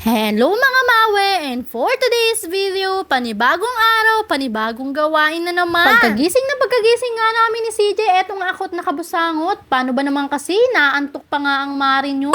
Hello mga mawe! And for today's video, panibagong araw, panibagong gawain na naman. Pagkagising na pagkagising nga namin ni CJ, etong akot na kabusangot. Paano ba naman kasi, naantok pa nga ang mari nyo.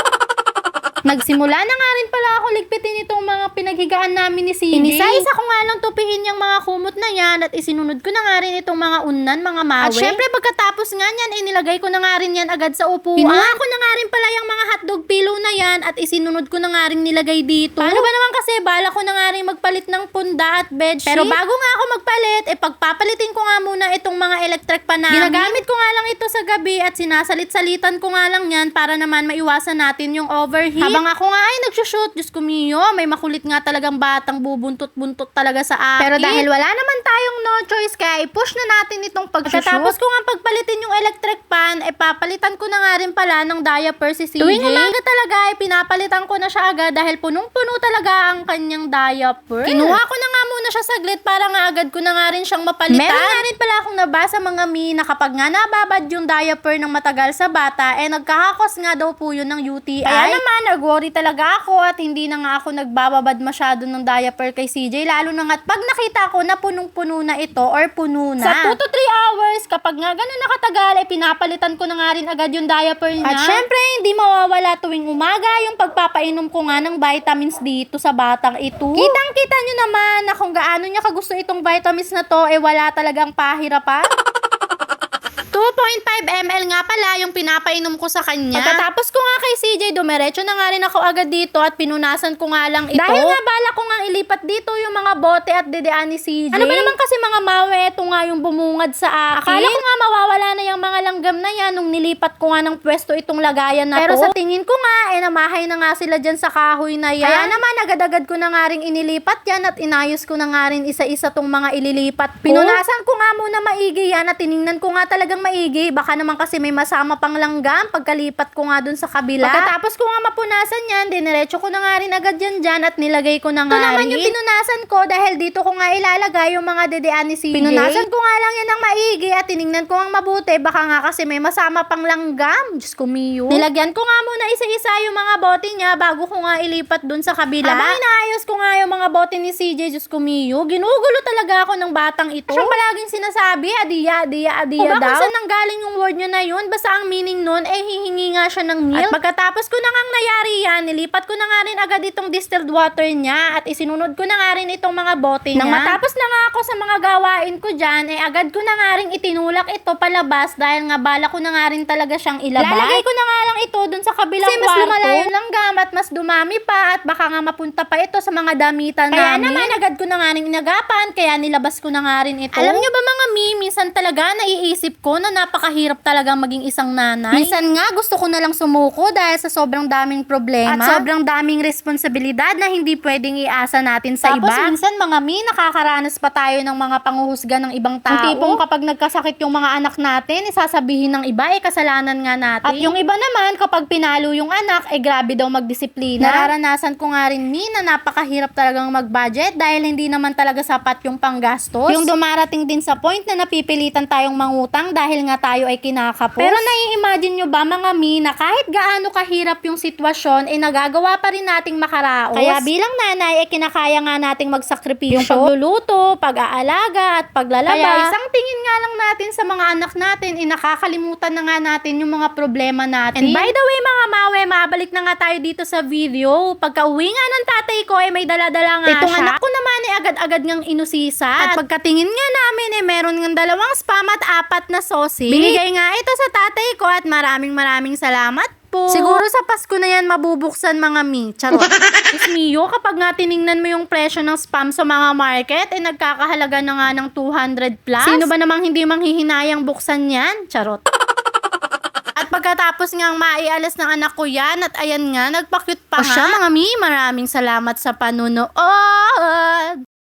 Nagsimula na nga rin pala ako ligpitin itong mga pinaghigaan namin ni CJ. Inisa-isa ko nga lang tupiin yung mga kumot na yan at isinunod ko na nga rin itong mga unan, mga mawe. At syempre pagkatapos nga niyan, inilagay ko na nga rin yan agad sa upuan. Kinuha ko na nga rin pala yung mga hotdog pillow na yan at isinunod ko na nga rin nilagay dito. Paano ba naman kasi, bala ko na nga rin magpalit ng punda at bedsheet. Pero bago nga ako magpalit, eh pagpapalitin ko nga muna itong mga electric pa namin. Ginagamit ko nga lang ito sa gabi at sinasalit-salitan ko nga lang yan para naman maiwasan natin yung overheat. Habang ako nga ay nagsushoot, Diyos ko Mio, may makulit nga talagang batang bubuntot-buntot talaga sa akin. Pero dahil wala naman tayong no choice, kaya i-push na natin itong pagsushoot. Tapos ko nga pagpalitin yung electric pan, eh papalitan ko na nga rin pala ng diaper si CJ. Tuwing umaga talaga, eh pinapalitan ko na siya agad dahil punong-puno talaga ang kanyang diaper. Kinuha ko na muna siya saglit para nga agad ko na nga rin siyang mapalitan. Meron nga rin pala akong nabasa mga mi na kapag nga nababad yung diaper ng matagal sa bata, eh nagkakakos nga daw po yun ng UTI. Kaya naman, nag-worry talaga ako at hindi na nga ako nagbababad masyado ng diaper kay CJ. Lalo na nga, pag nakita ko na punong-puno na ito or puno na. Sa 2 to 3 hours, kapag nga ganun nakatagal, eh pinapalitan ko na nga rin agad yung diaper niya. At syempre, hindi mawawala tuwing umaga yung pagpapainom ko nga ng vitamins dito sa batang ito. Kitang-kita nyo naman na kung gaano niya kagusto itong vitamins na to, eh wala talagang pahirapan. 2.5 ml nga pala yung pinapainom ko sa kanya. Pagkatapos ko nga kay CJ, dumiretso na nga rin ako agad dito at pinunasan ko nga lang ito. Dahil nga bala ko nga ilipat dito yung mga bote at dedean ni CJ. Ano ba naman kasi mga mawe, ito nga yung bumungad sa akin. Akala ko nga mawawala na yung mga langgam na yan nung nilipat ko nga ng pwesto itong lagayan na Pero to. Pero sa tingin ko nga, eh namahay na nga sila dyan sa kahoy na yan. Kaya naman, agad-agad ko na nga rin inilipat yan at inayos ko na nga rin isa-isa tong mga ililipat ko. Pinunasan ko nga muna maigi yan at tiningnan ko nga talagang maigi. Baka naman kasi may masama pang langgam pagkalipat ko nga dun sa kabila. Pagkatapos ko nga mapunasan yan, diniretso ko na nga rin agad yan dyan at nilagay ko na nga Ito naman yung pinunasan ko dahil dito ko nga ilalagay yung mga dedean ni CJ. Pinunasan ko nga lang yan ng maigi at tiningnan ko nga mabuti. Baka nga kasi may masama pang langgam. Diyos ko, Miyo. Nilagyan ko nga muna isa-isa yung mga bote niya bago ko nga ilipat dun sa kabila. Habang inaayos ko nga yung mga bote ni CJ, Diyos ko, Miyo, ginugulo talaga ako ng batang ito. Siyang palaging sinasabi, adiya, adiya, adiya O, daw. saan nanggaling yung word niya na yun? Basta ang meaning nun, eh hihingi nga siya ng milk. At pagkatapos ko na ngang nayari yan, nilipat ko na nga rin agad itong distilled water niya at isinunod ko na nga rin itong mga bote niya. Nang matapos na nga ako sa mga gawain ko dyan, eh agad ko na nga rin itinulak ito palabas dahil nga bala ko na nga rin talaga siyang ilabas. Lalagay ko na nga lang ito dun sa kabilang Kasi mas kwarto. lumala yung langgam at mas dumami pa at baka nga mapunta pa ito sa mga damitan Kaya namin. naman agad ko na nga rin inagapan kaya nilabas ko na nga rin ito. Alam nyo ba mga mi, minsan talaga naiisip ko na napakahirap talaga maging isang nanay. Minsan nga gusto ko na lang sumuko dahil sa sobrang daming problema. At sobrang daming responsibilidad na hindi pwedeng iasa natin sa Tapos iba. minsan mga mi, nakakaranas pa tayo ng mga panguhusga ng ibang tao. Yung tipong kapag nagkasakit yung mga anak natin, isasabihin ng iba, eh kasalanan nga natin. At yung iba naman, kapag pinalo yung anak, eh grabe daw magdisiplina. Nararanasan ko nga rin mi na napakahirap talagang mag-budget dahil hindi naman talaga sapat yung panggastos. Yung dumarating din sa point na napipilitan tayong mangutang dahil nga tayo ay kinakapos. Pero nai-imagine nyo ba mga mi na kahit gaano kahirap yung sitwasyon, eh nagagawa pa rin nating makaraos. Kaya bilang nanay, eh kinakaya nga nating magsakripisyo. Yung pagluluto, pag-aalaga, at paglalaba. Kaya isang tingin nga lang natin sa mga anak natin, eh nakakalimutan na nga natin yung mga problema natin. And by the way mga mawe, mabalik na nga tayo dito sa video. Pagka uwi nga ng tatay ko, eh may dala-dala nga Itong siya. anak ko naman eh agad-agad ngang inusisa. At pagkatingin nga namin eh meron ng dalawang spam at apat na sausage. Binigay nga ito sa tatay ko at maraming maraming salamat po. Siguro sa Pasko na yan mabubuksan mga mi. Charot. Diyos mio, kapag nga tiningnan mo yung presyo ng spam sa mga market, eh nagkakahalaga na nga ng 200 plus. Sino ba namang hindi manghihinayang buksan yan? Charot. At pagkatapos nga maialas ng anak ko yan at ayan nga, nagpa-cute pa O nga. siya, mga mi, maraming salamat sa panunood.